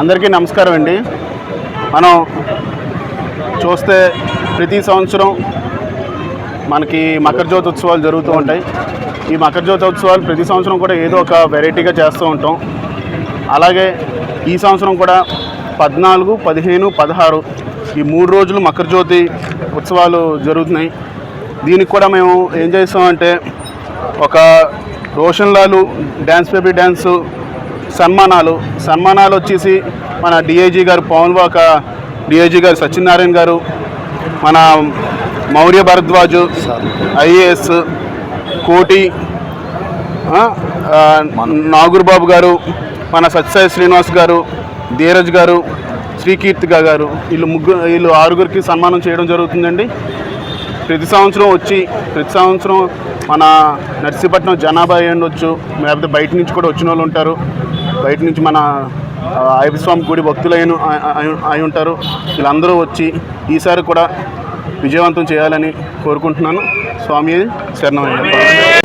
అందరికీ నమస్కారం అండి. మనం చూస్తే ప్రతి సంవత్సరం మనకి మకర జ్యోతి ఉత్సవాలు జరుగుతూ ఉంటాయి. ఈ మకర జ్యోతి ఉత్సవాలు ప్రతి సంవత్సరం కూడా ఏదో ఒక వెరైటీగా చేస్తూ ఉంటాం. అలాగే ఈ సంవత్సరం కూడా పద్నాలుగు పదిహేను పదహారు ఈ మూడు రోజులు మకర జ్యోతి ఉత్సవాలు జరుగుతున్నాయి. దీనికి కూడా మేము ఏం చేస్తామంటే ఒక Roshan Lalu dance baby dance సన్మానాలు సన్మానాలు వచ్చేసి మన డిఐజీ గారు పవన్ వాక డిఐజీ గారు సత్యనారాయణ గారు మన మౌర్య భరద్వాజు ఐఏఎస్ కోటి నాగురుబాబు గారు మన సత్యసాయి శ్రీనివాస్ గారు ధీరజ్ గారు శ్రీకీర్తిగా గారు వీళ్ళు ముగ్గురు వీళ్ళు ఆరుగురికి సన్మానం చేయడం జరుగుతుందండి. ప్రతి సంవత్సరం వచ్చి ప్రతి సంవత్సరం మన నర్సీపట్నం జనాభా అయ్యి ఉండొచ్చు లేకపోతే బయట నుంచి కూడా వచ్చిన వాళ్ళు ఉంటారు. బయట నుంచి మన ఆ, స్వామి గుడి భక్తులు అయిన అయి ఉంటారు. వీళ్ళందరూ వచ్చి ఈసారి కూడా విజయవంతం చేయాలని కోరుకుంటున్నాను. స్వామి శరణమయ్య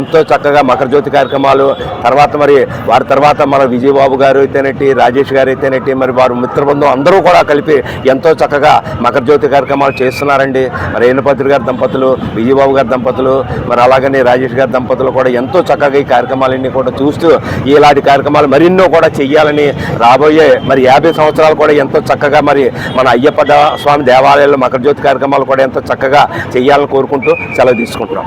ఎంతో చక్కగా మకర జ్యోతి కార్యక్రమాలు తర్వాత మరి వారి తర్వాత మన విజయబాబు గారు అయితేనేటి రాజేష్ గారు అయితేనేటి మరి వారు మిత్రబృందం అందరూ కూడా కలిపి ఎంతో చక్కగా మకర జ్యోతి కార్యక్రమాలు చేస్తున్నారండి. మరి ఏనుపత్రి గారి దంపతులు విజయబాబు గారి దంపతులు మరి అలాగనే రాజేష్ గారి దంపతులు కూడా ఎంతో చక్కగా ఈ కార్యక్రమాలన్నీ కూడా చూస్తూ ఇలాంటి కార్యక్రమాలు మరెన్నో కూడా చెయ్యాలని రాబోయే మరి యాభై సంవత్సరాలు కూడా ఎంతో చక్కగా మరి మన అయ్యప్ప స్వామి దేవాలయాల్లో మకర జ్యోతి కార్యక్రమాలు కూడా ఎంతో చక్కగా చెయ్యాలని కోరుకుంటూ సెలవు తీసుకుంటున్నాం